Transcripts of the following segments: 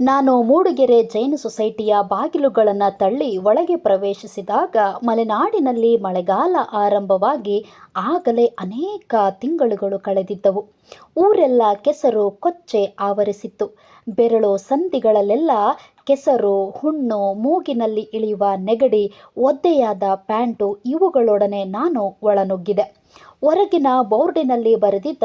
ನಾನು ಮೂಡಿಗೆರೆ ಜೈನ ಸೊಸೈಟಿಯ ಬಾಗಿಲುಗಳನ್ನು ತಳ್ಳಿ ಒಳಗೆ ಪ್ರವೇಶಿಸಿದಾಗ ಮಲೆನಾಡಿನಲ್ಲಿ ಮಳೆಗಾಲ ಆರಂಭವಾಗಿ ಆಗಲೇ ಅನೇಕ ತಿಂಗಳುಗಳು ಕಳೆದಿದ್ದವು. ಊರೆಲ್ಲ ಕೆಸರು, ಕೊಚ್ಚೆ ಆವರಿಸಿತ್ತು. ಬೆರಳು ಸಂಧಿಗಳಲ್ಲೆಲ್ಲ ಕೆಸರು, ಹುಣ್ಣು, ಮೂಗಿನಲ್ಲಿ ಇಳಿಯುವ ನೆಗಡಿ, ಒದ್ದೆಯಾದ ಪ್ಯಾಂಟು ಇವುಗಳೊಡನೆ ನಾನು ಒಳನುಗ್ಗಿದೆ. ಹೊರಗಿನ ಬೋರ್ಡಿನಲ್ಲಿ ಬರೆದಿದ್ದ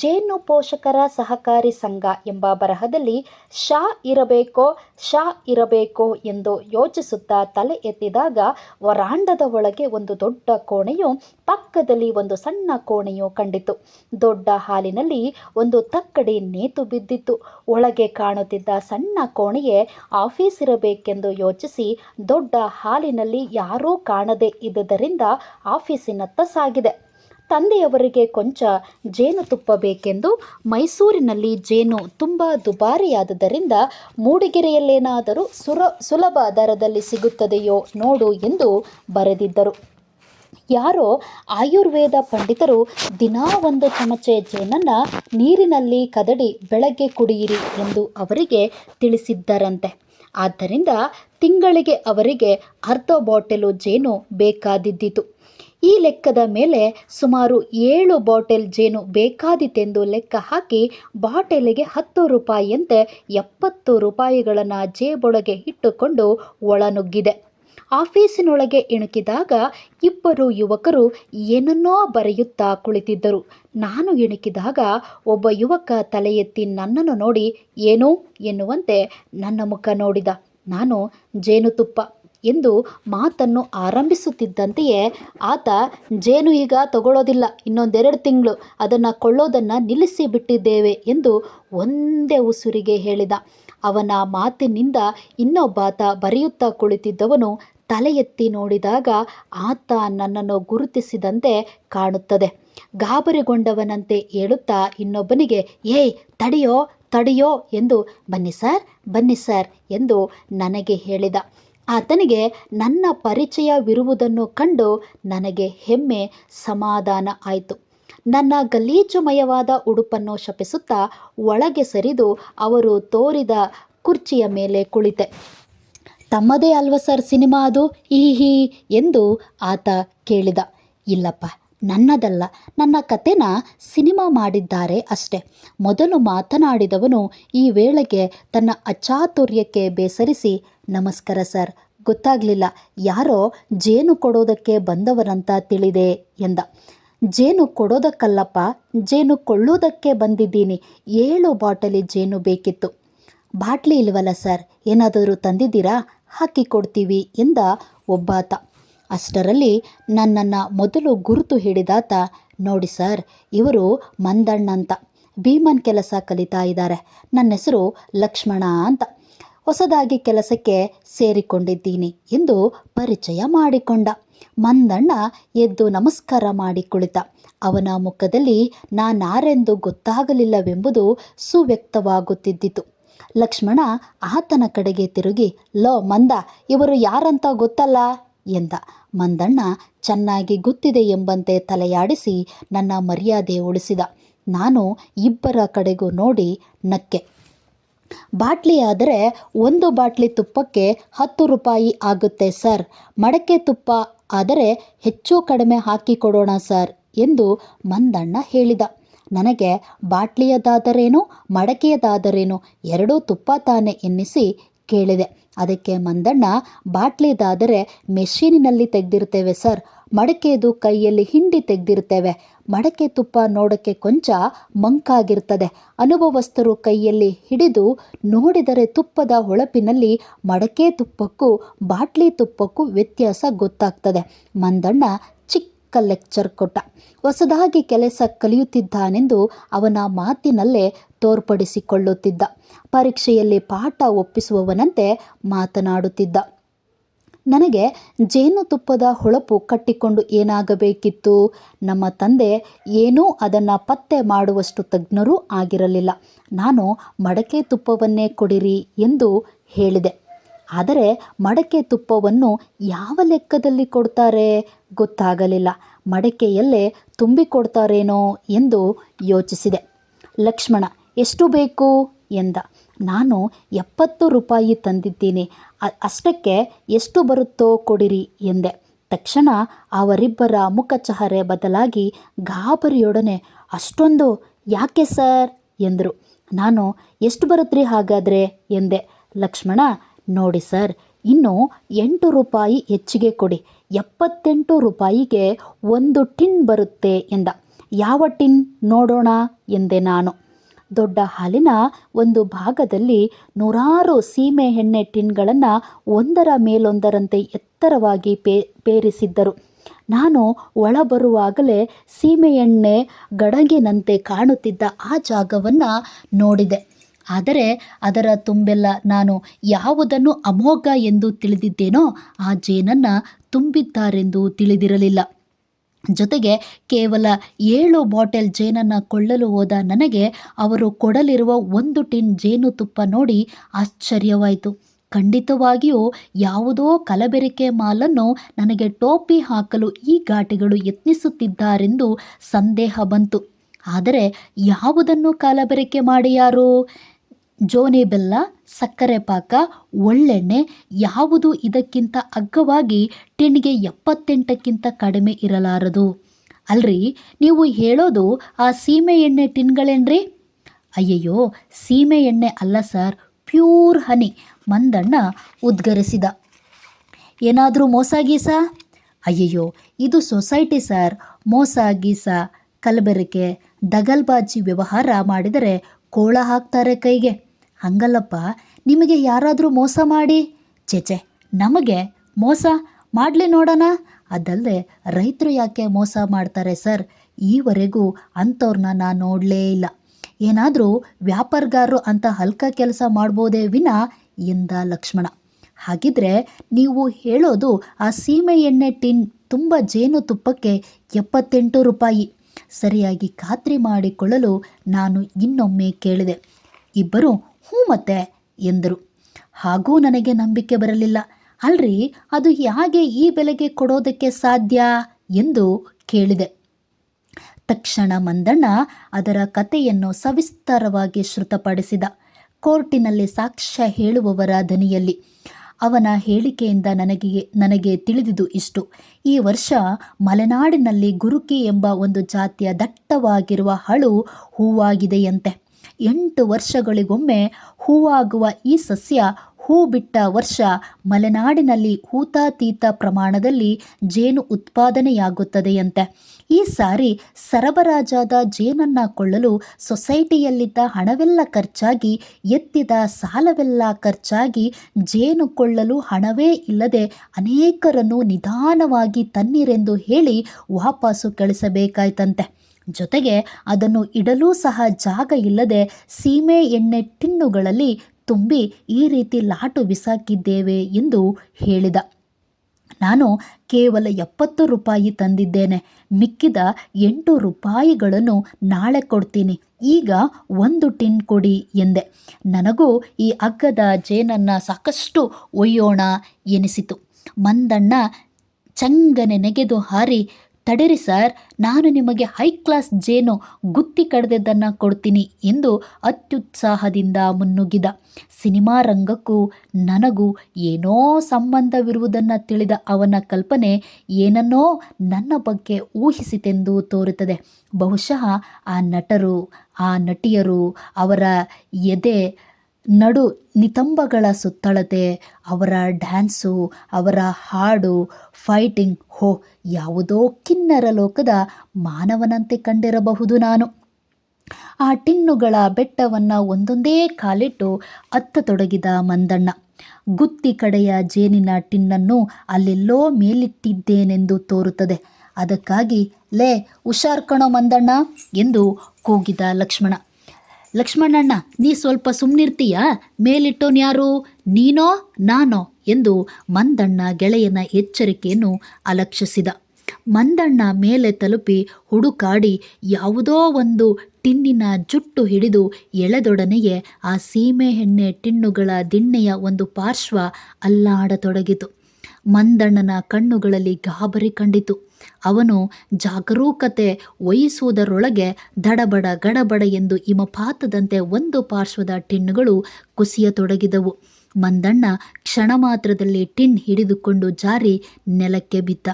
ಜೇನು ಪೋಷಕರ ಸಹಕಾರಿ ಸಂಘ ಎಂಬ ಬರಹದಲ್ಲಿ ಶಾ ಇರಬೇಕೋ ಶಾ ಇರಬೇಕೋ ಎಂದು ಯೋಚಿಸುತ್ತಾ ತಲೆ ಎತ್ತಿದಾಗ ವರಾಂಡದ ಒಳಗೆ ಒಂದು ದೊಡ್ಡ ಕೋಣೆಯು ಪಕ್ಕದಲ್ಲಿ ಒಂದು ಸಣ್ಣ ಕೋಣೆಯು ಕಂಡಿತು. ದೊಡ್ಡ ಹಾಲಿನಲ್ಲಿ ಒಂದು ತಕ್ಕಡಿ ನೇತು ಬಿದ್ದಿತ್ತು. ಒಳಗೆ ಕಾಣುತ್ತಿದ್ದ ಸಣ್ಣ ಕೋಣೆಯೇ ಆಫೀಸ್ ಇರಬೇಕೆಂದು ಯೋಚಿಸಿ ದೊಡ್ಡ ಹಾಲಿನಲ್ಲಿ ಯಾರೂ ಕಾಣದೇ ಇದ್ದುದರಿಂದ ಆಫೀಸಿನತ್ತ ಸಾಗಿದೆ. ತಂದೆಯವರಿಗೆ ಕೊಂಚ ಜೇನುತುಪ್ಪ ಬೇಕೆಂದು ಮೈಸೂರಿನಲ್ಲಿ ಜೇನು ತುಂಬ ದುಬಾರಿಯಾದುದರಿಂದ ಮೂಡಿಗೆರೆಯಲ್ಲೇನಾದರೂ ಸುರ ಸುಲಭ ದರದಲ್ಲಿ ಸಿಗುತ್ತದೆಯೋ ನೋಡು ಎಂದು ಬರೆದಿದ್ದರು. ಯಾರೋ ಆಯುರ್ವೇದ ಪಂಡಿತರು ದಿನಾ ಒಂದು ಚಮಚೆ ಜೇನನ್ನು ನೀರಿನಲ್ಲಿ ಕದಡಿ ಬೆಳಗ್ಗೆ ಕುಡಿಯಿರಿ ಎಂದು ಅವರಿಗೆ ತಿಳಿಸಿದ್ದರಂತೆ. ಆದ್ದರಿಂದ ತಿಂಗಳಿಗೆ ಅವರಿಗೆ ಅರ್ಧ ಬಾಟಲು ಜೇನು ಬೇಕಾದಿದ್ದಿತು. ಈ ಲೆಕ್ಕದ ಮೇಲೆ ಸುಮಾರು ಏಳು ಬಾಟಲ್ ಜೇನು ಬೇಕಾದಿತೆಂದು ಲೆಕ್ಕ ಹಾಕಿ ಬಾಟಲಿಗೆ ಹತ್ತು ರೂಪಾಯಿಯಂತೆ ಎಪ್ಪತ್ತು ರೂಪಾಯಿಗಳನ್ನು ಜೇಬೊಳಗೆ ಇಟ್ಟುಕೊಂಡು ಒಳನುಗ್ಗಿದೆ. ಆಫೀಸಿನೊಳಗೆ ಇಣುಕಿದಾಗ ಇಬ್ಬರು ಯುವಕರು ಏನನ್ನೋ ಬರೆಯುತ್ತಾ ಕುಳಿತಿದ್ದರು. ನಾನು ಇಣುಕಿದಾಗ ಒಬ್ಬ ಯುವಕ ತಲೆ ಎತ್ತಿ ನನ್ನನ್ನು ನೋಡಿ, ಏನು? ಎನ್ನುವಂತೆ ನನ್ನ ಮುಖ ನೋಡಿದ. ನಾನು ಜೇನುತುಪ್ಪ ಎಂದು ಮಾತನ್ನು ಆರಂಭಿಸುತ್ತಿದ್ದಂತೆಯೇ ಆತ ಜೇನು ಈಗ ತಗೊಳ್ಳೋದಿಲ್ಲ. ಇನ್ನೊಂದೆರಡು ತಿಂಗಳು ಅದನ್ನು ಕೊಳ್ಳೋದನ್ನು ನಿಲ್ಲಿಸಿ ಬಿಟ್ಟಿದ್ದೇವೆ ಎಂದು ಒಂದೇ ಉಸುರಿಗೆ ಹೇಳಿದ. ಅವನ ಮಾತಿನಿಂದ ಇನ್ನೊಬ್ಬಾತ ಬರೆಯುತ್ತಾ ಕುಳಿತಿದ್ದವನು ತಲೆ ಎತ್ತಿ ನೋಡಿದಾಗ ಆತ ನನ್ನನ್ನು ಗುರುತಿಸಿದಂತೆ ಕಾಣುತ್ತದೆ. ಗಾಬರಿಗೊಂಡವನಂತೆ ಹೇಳುತ್ತಾ ಇನ್ನೊಬ್ಬನಿಗೆ, ಏಯ್, ತಡೆಯೋ ತಡೆಯೋ ಎಂದು, ಬನ್ನಿ ಸರ್ ಬನ್ನಿ ಸರ್ ಎಂದು ನನಗೆ ಹೇಳಿದ. ಆತನಿಗೆ ನನ್ನ ಪರಿಚಯವಿರುವುದನ್ನು ಕಂಡು ನನಗೆ ಹೆಮ್ಮೆ ಸಮಾಧಾನ ಆಯಿತು. ನನ್ನ ಗಲೀಜುಮಯವಾದ ಉಡುಪನ್ನು ಶಪಿಸುತ್ತಾ ಒಳಗೆ ಸರಿದು ಅವರು ತೋರಿದ ಕುರ್ಚಿಯ ಮೇಲೆ ಕುಳಿತೆ. ತಮ್ಮದೇ ಅಲ್ವ ಸರ್ ಸಿನಿಮಾ ಅದು? ಈ ಎಂದು ಆತ ಕೇಳಿದ. ಇಲ್ಲಪ್ಪ ನನ್ನದಲ್ಲ, ನನ್ನ ಕತೆನ ಸಿನಿಮಾ ಮಾಡಿದ್ದಾರೆ ಅಷ್ಟೆ. ಮೊದಲು ಮಾತನಾಡಿದವನು ಈ ವೇಳೆಗೆ ತನ್ನ ಅಚಾತುರ್ಯಕ್ಕೆ ಬೇಸರಿಸಿ, ನಮಸ್ಕಾರ ಸರ್, ಗೊತ್ತಾಗಲಿಲ್ಲ. ಯಾರೋ ಜೇನು ಕೊಡೋದಕ್ಕೆ ಬಂದವರಂತ ತಿಳಿದೆ ಎಂದ. ಜೇನು ಕೊಡೋದಕ್ಕಲ್ಲಪ್ಪ, ಜೇನು ಕೊಳ್ಳೋದಕ್ಕೆ ಬಂದಿದ್ದೀನಿ. ಏಳು ಬಾಟಲಿ ಜೇನು ಬೇಕಿತ್ತು. ಬಾಟ್ಲಿ ಇಲ್ವಲ್ಲ ಸರ್, ಏನಾದರೂ ತಂದಿದ್ದೀರಾ? ಹಾಕಿಕೊಡ್ತೀವಿ ಎಂದ ಒಬ್ಬಾತ. ಅಷ್ಟರಲ್ಲಿ ನನ್ನನ್ನು ಮೊದಲು ಗುರುತು ಹಿಡಿದಾತ, ನೋಡಿ ಸರ್, ಇವರು ಮಂದಣ್ಣ ಅಂತ ಭೀಮನ್ ಕೆಲಸ ಕಲಿತಾ ಇದ್ದಾರೆ. ನನ್ನ ಹೆಸರು ಲಕ್ಷ್ಮಣ ಅಂತ. ಹೊಸದಾಗಿ ಕೆಲಸಕ್ಕೆ ಸೇರಿಕೊಂಡಿದ್ದೀನಿ ಎಂದು ಪರಿಚಯ ಮಾಡಿಕೊಂಡ. ಮಂದಣ್ಣ ಎದ್ದು ನಮಸ್ಕಾರ ಮಾಡಿ ಕುಳಿತ. ಅವನ ಮುಖದಲ್ಲಿ ನಾನಾರೆಂದು ಗೊತ್ತಾಗಲಿಲ್ಲವೆಂಬುದು ಸುವ್ಯಕ್ತವಾಗುತ್ತಿದ್ದಿತು. ಲಕ್ಷ್ಮಣ ಆತನ ಕಡೆಗೆ ತಿರುಗಿ, ಲೋ ಮಂದ, ಇವರು ಯಾರಂತ ಗೊತ್ತಲ್ಲ? ಎಂದ. ಮಂದಣ್ಣ, ಚೆನ್ನಾಗಿ ಗೊತ್ತಿದೆ ಎಂಬಂತೆ ತಲೆಯಾಡಿಸಿ ನನ್ನ ಮರ್ಯಾದೆ ಉಳಿಸಿದ. ನಾನು ಇಬ್ಬರ ಕಡೆಗೂ ನೋಡಿ ನಕ್ಕೆ. ಬಾಟ್ಲಿ ಆದರೆ ಒಂದು ಬಾಟ್ಲಿ ತುಪ್ಪಕ್ಕೆ ಹತ್ತು ರೂಪಾಯಿ ಆಗುತ್ತೆ ಸರ್. ಮಡಕೆ ತುಪ್ಪ ಆದರೆ ಹೆಚ್ಚು ಕಡಿಮೆ ಹಾಕಿ ಕೊಡೋಣ ಸರ್ ಎಂದು ಮಂದಣ್ಣ ಹೇಳಿದ. ನನಗೆ ಬಾಟ್ಲಿಯದಾದರೇನು, ಮಡಕೆಯದಾದರೇನು ಎರಡೂ ತುಪ್ಪ ತಾನೆ ಎನ್ನಿಸಿ ಕೇಳಿದೆ. ಅದಕ್ಕೆ ಮಂದಣ್ಣ, ಬಾಟ್ಲಿದಾದರೆ ಮೆಷೀನಿನಲ್ಲಿ ತೆಗೆದಿರ್ತೇವೆ ಸರ್. ಮಡಕೆದು ಕೈಯಲ್ಲಿ ಹಿಂಡಿ ತೆಗೆದಿರ್ತೇವೆ. ಮಡಕೆ ತುಪ್ಪ ನೋಡೋಕ್ಕೆ ಕೊಂಚ ಮಂಕಾಗಿರ್ತದೆ. ಅನುಭವಸ್ಥರು ಕೈಯಲ್ಲಿ ಹಿಡಿದು ನೋಡಿದರೆ ತುಪ್ಪದ ಹೊಳಪಿನಲ್ಲಿ ಮಡಕೆ ತುಪ್ಪಕ್ಕೂ ಬಾಟ್ಲಿ ತುಪ್ಪಕ್ಕೂ ವ್ಯತ್ಯಾಸ ಗೊತ್ತಾಗ್ತದೆ. ಮಂದಣ್ಣ ಚಿಕ್ಕ ಲೆಕ್ಚರ್ ಕೊಟ್ಟ. ಹೊಸದಾಗಿ ಕೆಲಸ ಕಲಿಯುತ್ತಿದ್ದಾನೆಂದು ಅವನ ಮಾತಿನಲ್ಲೇ ತೋರ್ಪಡಿಸಿಕೊಳ್ಳುತ್ತಿದ್ದ. ಪರೀಕ್ಷೆಯಲ್ಲಿ ಪಾಠ ಒಪ್ಪಿಸುವವನಂತೆ ಮಾತನಾಡುತ್ತಿದ್ದ. ನನಗೆ ಜೇನುತುಪ್ಪದ ಹೊಳಪು ಕಟ್ಟಿಕೊಂಡು ಏನಾಗಬೇಕಿತ್ತು? ನಮ್ಮ ತಂದೆ ಏನೂ ಅದನ್ನು ಪತ್ತೆ ಮಾಡುವಷ್ಟು ತಜ್ಞರೂ ಆಗಿರಲಿಲ್ಲ. ನಾನು ಮಡಕೆ ತುಪ್ಪವನ್ನೇ ಕೊಡಿರಿ ಎಂದು ಹೇಳಿದೆ. ಆದರೆ ಮಡಕೆ ತುಪ್ಪವನ್ನು ಯಾವ ಲೆಕ್ಕದಲ್ಲಿ ಕೊಡ್ತಾರೆ ಗೊತ್ತಾಗಲಿಲ್ಲ. ಮಡಕೆಯಲ್ಲೇ ತುಂಬಿಕೊಡ್ತಾರೇನೋ ಎಂದು ಯೋಚಿಸಿದೆ. ಲಕ್ಷ್ಮಣ ಎಷ್ಟು ಬೇಕು ಎಂದ. ನಾನು ಎಪ್ಪತ್ತು ರೂಪಾಯಿ ತಂದಿದ್ದೀನಿ. ಅಷ್ಟಕ್ಕೆ ಎಷ್ಟು ಬರುತ್ತೋ ಕೊಡಿರಿ ಎಂದೆ. ತಕ್ಷಣ ಅವರಿಬ್ಬರ ಮುಖಚಹರೆ ಬದಲಾಗಿ ಗಾಬರಿಯೊಡನೆ, ಅಷ್ಟೊಂದು? ಯಾಕೆ ಸರ್? ಎಂದರು. ನಾನು ಎಷ್ಟು ಬರುತ್ತ್ರಿ ಹಾಗಾದರೆ? ಎಂದೆ. ಲಕ್ಷ್ಮಣ, ನೋಡಿ ಸರ್, ಇನ್ನು ಎಂಟು ರೂಪಾಯಿ ಹೆಚ್ಚಿಗೆ ಕೊಡಿ. ಎಪ್ಪತ್ತೆಂಟು ರೂಪಾಯಿಗೆ ಒಂದು ಟಿನ್ ಬರುತ್ತೆ ಎಂದ. ಯಾವ ಟಿನ್ ನೋಡೋಣ? ಎಂದೆ ನಾನು. ದೊಡ್ಡ ಹಾಲಿನ ಒಂದು ಭಾಗದಲ್ಲಿ ನೂರಾರು ಸೀಮೆ ಎಣ್ಣೆ ಟಿನ್ಗಳನ್ನು ಒಂದರ ಮೇಲೊಂದರಂತೆ ಎತ್ತರವಾಗಿ ಪೇ, ಪೇರಿಸಿದ್ದರು. ನಾನು ಒಳಬರುವಾಗಲೇ ಸೀಮೆ ಎಣ್ಣೆ ಗಡಗಿನಂತೆ ಕಾಣುತ್ತಿದ್ದ ಆ ಜಾಗವನ್ನು ನೋಡಿದೆ. ಆದರೆ ಅದರ ತುಂಬೆಲ್ಲ ನಾನು ಯಾವುದನ್ನು ಅಮೋಘ ಎಂದು ತಿಳಿದಿದ್ದೇನೋ ಆ ಜೇನನ್ನು ತುಂಬಿದ್ದಾರೆಂದು ತಿಳಿದಿರಲಿಲ್ಲ. ಜೊತೆಗೆ ಕೇವಲ ಏಳು ಬಾಟಲ್ ಜೇನನ್ನು ಕೊಳ್ಳಲು ಹೋದ ನನಗೆ ಅವರು ಕೊಡಲಿರುವ ಒಂದು ಟಿನ್ ಜೇನುತುಪ್ಪ ನೋಡಿ ಆಶ್ಚರ್ಯವಾಯಿತು. ಖಂಡಿತವಾಗಿಯೂ ಯಾವುದೋ ಕಲಬೆರಕೆ ಮಾಲನ್ನು ನನಗೆ ಟೋಪಿ ಹಾಕಲು ಈ ಘಾಟಿಗಳು ಯತ್ನಿಸುತ್ತಿದ್ದಾರೆಂದು ಸಂದೇಹ ಬಂತು. ಆದರೆ ಯಾವುದನ್ನು ಕಲಬೆರಕೆ ಮಾಡಿಯಾರು ಜೋನೆ ಬೆಲ್ಲ, ಸಕ್ಕರೆ ಪಾಕ, ಒಳ್ಳೆಣ್ಣೆ ಯಾವುದು ಇದಕ್ಕಿಂತ ಅಗ್ಗವಾಗಿ ಟಿನ್ಗೆ ಎಪ್ಪತ್ತೆಂಟಕ್ಕಿಂತ ಕಡಿಮೆ ಇರಲಾರದು. ಅಲ್ರಿ, ನೀವು ಹೇಳೋದು ಆ ಸೀಮೆ ಎಣ್ಣೆ ಟಿನ್ಗಳೇನ್ರಿ? ಅಯ್ಯಯ್ಯೋ, ಸೀಮೆ ಎಣ್ಣೆ ಅಲ್ಲ ಸರ್, ಪ್ಯೂರ್ ಹನಿ ಮಂದಣ್ಣ ಉದ್ಗರಿಸಿದ. ಏನಾದರೂ ಮೋಸ ಗೀಸ? ಅಯ್ಯಯ್ಯೋ, ಇದು ಸೊಸೈಟಿ ಸರ್, ಮೋಸ ಗೀಸ, ಕಲಬೆರಕೆ, ದಗಲ್ಬಾಜಿ ವ್ಯವಹಾರ ಮಾಡಿದರೆ ಕೋಳ ಹಾಕ್ತಾರೆ ಕೈಗೆ. ಹಂಗಲ್ಲಪ್ಪ, ನಿಮಗೆ ಯಾರಾದರೂ ಮೋಸ ಮಾಡಿ? ಚೇಚೆ ನಮಗೆ ಮೋಸ ಮಾಡಲಿ ನೋಡೋಣ. ಅದಲ್ಲದೆ ರೈತರು ಯಾಕೆ ಮೋಸ ಮಾಡ್ತಾರೆ ಸರ್? ಈವರೆಗೂ ಅಂಥವ್ರನ್ನ ನಾನು ನೋಡಲೇ ಇಲ್ಲ. ಏನಾದರೂ ವ್ಯಾಪಾರಗಾರರು ಅಂತ ಹಲ್ಕ ಕೆಲಸ ಮಾಡ್ಬೋದೇ ವಿನ? ಎಂದ ಲಕ್ಷ್ಮಣ. ಹಾಗಿದ್ರೆ ನೀವು ಹೇಳೋದು ಆ ಸೀಮೆ ಎಣ್ಣೆ ಟಿನ್ ತುಂಬ ಜೇನುತುಪ್ಪಕ್ಕೆ ಎಪ್ಪತ್ತೆಂಟು ರೂಪಾಯಿ. ಸರಿಯಾಗಿ ಖಾತ್ರಿ ಮಾಡಿಕೊಳ್ಳಲು ನಾನು ಇನ್ನೊಮ್ಮೆ ಕೇಳಿದೆ. ಇಬ್ಬರು ಹ್ಞೂ ಮತ್ತೆ? ಎಂದರು. ಹಾಗೂ ನನಗೆ ನಂಬಿಕೆ ಬರಲಿಲ್ಲ. ಅಲ್ರಿ, ಅದು ಹೇಗೆ ಈ ಬೆಲೆಗೆ ಕೊಡೋದಕ್ಕೆ ಸಾಧ್ಯ? ಎಂದು ಕೇಳಿದೆ. ತಕ್ಷಣ ಮಂದಣ್ಣ ಅದರ ಕಥೆಯನ್ನು ಸವಿಸ್ತಾರವಾಗಿ ಶ್ರುತಪಡಿಸಿದ ಕೋರ್ಟಿನಲ್ಲಿ ಸಾಕ್ಷ್ಯ ಹೇಳುವವರ ದನಿಯಲ್ಲಿ. ಅವನ ಹೇಳಿಕೆಯಿಂದ ನನಗೆ ನನಗೆ ತಿಳಿದಿದು ಇಷ್ಟು. ಈ ವರ್ಷ ಮಲೆನಾಡಿನಲ್ಲಿ ಗುರುಕಿ ಎಂಬ ಒಂದು ಜಾತಿಯ ದಟ್ಟವಾಗಿರುವ ಹಳು ಹೂವಾಗಿದೆಯಂತೆ. ಎಂಟು ವರ್ಷಗಳಿಗೊಮ್ಮೆ ಹೂವಾಗುವ ಈ ಸಸ್ಯ ಹೂ ಬಿಟ್ಟ ವರ್ಷ ಮಲೆನಾಡಿನಲ್ಲಿ ಹೂತಾತೀತ ಪ್ರಮಾಣದಲ್ಲಿ ಜೇನು ಉತ್ಪಾದನೆಯಾಗುತ್ತದೆಯಂತೆ. ಈ ಸಾರಿ ಸರಬರಾಜಾದ ಜೇನನ್ನ ಕೊಳ್ಳಲು ಸೊಸೈಟಿಯಲ್ಲಿದ್ದ ಹಣವೆಲ್ಲ ಖರ್ಚಾಗಿ, ಎತ್ತಿದ ಸಾಲವೆಲ್ಲ ಖರ್ಚಾಗಿ ಜೇನು ಕೊಳ್ಳಲು ಹಣವೇ ಇಲ್ಲದೆ ಅನೇಕರನ್ನು ನಿಧಾನವಾಗಿ ತನ್ನಿರೆಂದು ಹೇಳಿ ವಾಪಸ್ಸು ಕಳಿಸಬೇಕಾಯ್ತಂತೆ. ಜೊತೆಗೆ ಅದನ್ನು ಇಡಲೂ ಸಹ ಜಾಗ ಇಲ್ಲದೆ ಸೀಮೆ ಎಣ್ಣೆ ಟಿನ್ನುಗಳಲ್ಲಿ ತುಂಬಿ ಈ ರೀತಿ ಲಾಟು ಬಿಸಾಕಿದ್ದೇವೆ ಎಂದು ಹೇಳಿದ. ನಾನು ಕೇವಲ ಎಪ್ಪತ್ತು ರೂಪಾಯಿ ತಂದಿದ್ದೇನೆ. ಮಿಕ್ಕಿದ ಎಂಟು ರೂಪಾಯಿಗಳನ್ನು ನಾಳೆ ಕೊಡ್ತೀನಿ. ಈಗ ಒಂದು ಟಿನ್ ಕೊಡಿ ಎಂದೆ. ನನಗೂ ಈ ಅಗ್ಗದ ಜೇನನ್ನು ಸಾಕಷ್ಟು ಒಯ್ಯೋಣ ಎನಿಸಿತು. ಮಂದಣ್ಣ ಚಂಗನೆ ನೆಗೆದು ಹಾರಿ ತಡೆರಿ ಸರ್, ನಾನು ನಿಮಗೆ ಹೈ ಕ್ಲಾಸ್ ಜೇನು ಗುತ್ತಿ ಕಡ್ದದ್ದನ್ನು ಕೊಡ್ತೀನಿ ಎಂದು ಅತ್ಯುತ್ಸಾಹದಿಂದ ಮುನ್ನುಗ್ಗಿದ ಸಿನಿಮಾ ರಂಗಕ್ಕೂ ನನಗೂ ಏನೋ ಸಂಬಂಧವಿರುವುದನ್ನು ತಿಳಿದ ಅವನ ಕಲ್ಪನೆ ಏನನ್ನೋ ನನ್ನ ಬಗ್ಗೆ ಊಹಿಸಿತೆಂದು ತೋರುತ್ತದೆ. ಬಹುಶಃ ಆ ನಟರು, ಆ ನಟಿಯರು ಅವರ ಎದೆ ನಡು ನಿತಂಬಗಳ ಸುತ್ತಳತೆ, ಅವರ ಡ್ಯಾನ್ಸು, ಅವರ ಹಾಡು, ಫೈಟಿಂಗ್, ಹೋ, ಯಾವುದೋ ಕಿನ್ನರ ಲೋಕದ ಮಾನವನಂತೆ ಕಂಡಿರಬಹುದು ನಾನು. ಆ ಟಿನ್ನುಗಳ ಬೆಟ್ಟವನ್ನು ಒಂದೊಂದೇ ಕಾಲಿಟ್ಟು ಅತ್ತತೊಡಗಿದ ಮಂದಣ್ಣ. ಗುತ್ತಿ ಕಡೆಯ ಜೇನಿನ ಟಿನ್ನನ್ನು ಅಲ್ಲೆಲ್ಲೋ ಮೇಲಿಟ್ಟಿದ್ದೇನೆಂದು ತೋರುತ್ತದೆ. ಅದಕ್ಕಾಗಿ, ಲೇ, ಹುಷಾರ್ ಕಣೋ ಮಂದಣ್ಣ ಎಂದು ಕೂಗಿದ ಲಕ್ಷ್ಮಣ. ಲಕ್ಷ್ಮಣಣ್ಣ, ನೀ ಸ್ವಲ್ಪ ಸುಮ್ಮನಿರ್ತೀಯಾ ಮೇಲಿಟ್ಟೋನ್ ಯಾರು? ನೀನೋ, ನಾನೋ ಎಂದು ಮಂದಣ್ಣ ಗೆಳೆಯನ ಎಚ್ಚರಿಕೆಯನ್ನು ಅಲಕ್ಷಿಸಿದ. ಮಂದಣ್ಣ ಮೇಲೆ ತಲುಪಿ ಹುಡುಕಾಡಿ ಯಾವುದೋ ಒಂದು ಟಿನ್ನಿನ ಜುಟ್ಟು ಹಿಡಿದು ಎಳೆದೊಡನೆಯೇ ಆ ಸೀಮೆ ಎಣ್ಣೆ ಟಿನ್ನುಗಳ ದಿಣ್ಣೆಯ ಒಂದು ಪಾರ್ಶ್ವ ಅಲ್ಲಾಡತೊಡಗಿತು. ಮಂದಣ್ಣನ ಕಣ್ಣುಗಳಲ್ಲಿ ಗಾಬರಿ ಕಂಡಿತು. ಅವನು ಜಾಗರೂಕತೆ ವಹಿಸುವುದರೊಳಗೆ ದಡಬಡ ಗಡಬಡ ಎಂದು ಹಿಮಪಾತದಂತೆ ಒಂದು ಪಾರ್ಶ್ವದ ಟಿನ್ನುಗಳು ಕುಸಿಯತೊಡಗಿದವು. ಮಂದಣ್ಣ ಕ್ಷಣ ಮಾತ್ರದಲ್ಲಿ ಟಿನ್ ಹಿಡಿದುಕೊಂಡು ಜಾರಿ ನೆಲಕ್ಕೆ ಬಿದ್ದ.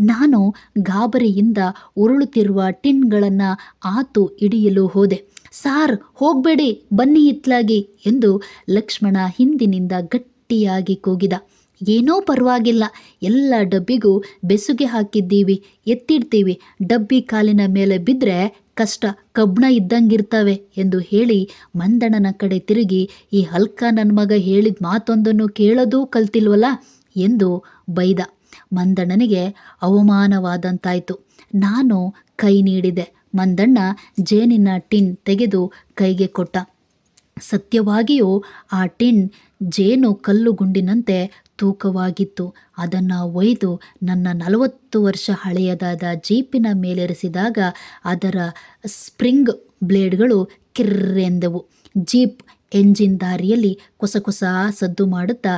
ನಾನು ಗಾಬರಿಯಿಂದ ಉರುಳುತ್ತಿರುವ ಟಿನ್ಗಳನ್ನು ಆತು ಹಿಡಿಯಲು ಹೋದೆ. ಸಾರ್, ಹೋಗಬೇಡಿ, ಬನ್ನಿ ಇತ್ಲಾಗಿ ಎಂದು ಲಕ್ಷ್ಮಣ ಹಿಂದಿನಿಂದ ಗಟ್ಟಿಯಾಗಿ ಕೂಗಿದ. ಏನೋ ಪರವಾಗಿಲ್ಲ. ಎಲ್ಲ ಡಬ್ಬಿಗೂ ಬೆಸುಗೆ ಹಾಕಿದ್ದೀವಿ, ಎತ್ತಿಡ್ತೀವಿ. ಡಬ್ಬಿ ಕಾಲಿನ ಮೇಲೆ ಬಿದ್ದರೆ ಕಷ್ಟ ಕಬ್ಬಣ ಇದ್ದಂಗಿರ್ತವೆ ಎಂದು ಹೇಳಿ ಮಂದಣ್ಣನ ಕಡೆ ತಿರುಗಿ, ಈ ಹಲ್ಕ ನನ್ನ ಮಗ ಹೇಳಿದ ಮಾತೊಂದನ್ನು ಕೇಳೋದೂ ಕಲ್ತಿಲ್ವಲ್ಲ ಎಂದು ಬೈದ. ಮಂದಣ್ಣನಿಗೆ ಅವಮಾನವಾದಂತಾಯಿತು. ನಾನು ಕೈ ನೀಡಿದೆ. ಮಂದಣ್ಣ ಜೇನಿನ ಟಿನ್ ತೆಗೆದು ಕೈಗೆ ಕೊಟ್ಟ. ಸತ್ಯವಾಗಿಯೂ ಆ ಟಿನ್ ಜೇನು ಕಲ್ಲುಗುಂಡಿನಂತೆ ತೂಕವಾಗಿತ್ತು. ಅದನ್ನು ಒಯ್ದು ನನ್ನ ನಲವತ್ತು ವರ್ಷ ಹಳೆಯದಾದ ಜೀಪಿನ ಮೇಲೆರಿಸಿದಾಗ ಅದರ ಸ್ಪ್ರಿಂಗ್ ಬ್ಲೇಡ್ಗಳು ಕಿರ್ರೆಂದವು ಜೀಪ್ ಎಂಜಿನ್ ದಾರಿಯಲ್ಲಿ ಕೊಸ ಕೊಸ ಸದ್ದು ಮಾಡುತ್ತಾ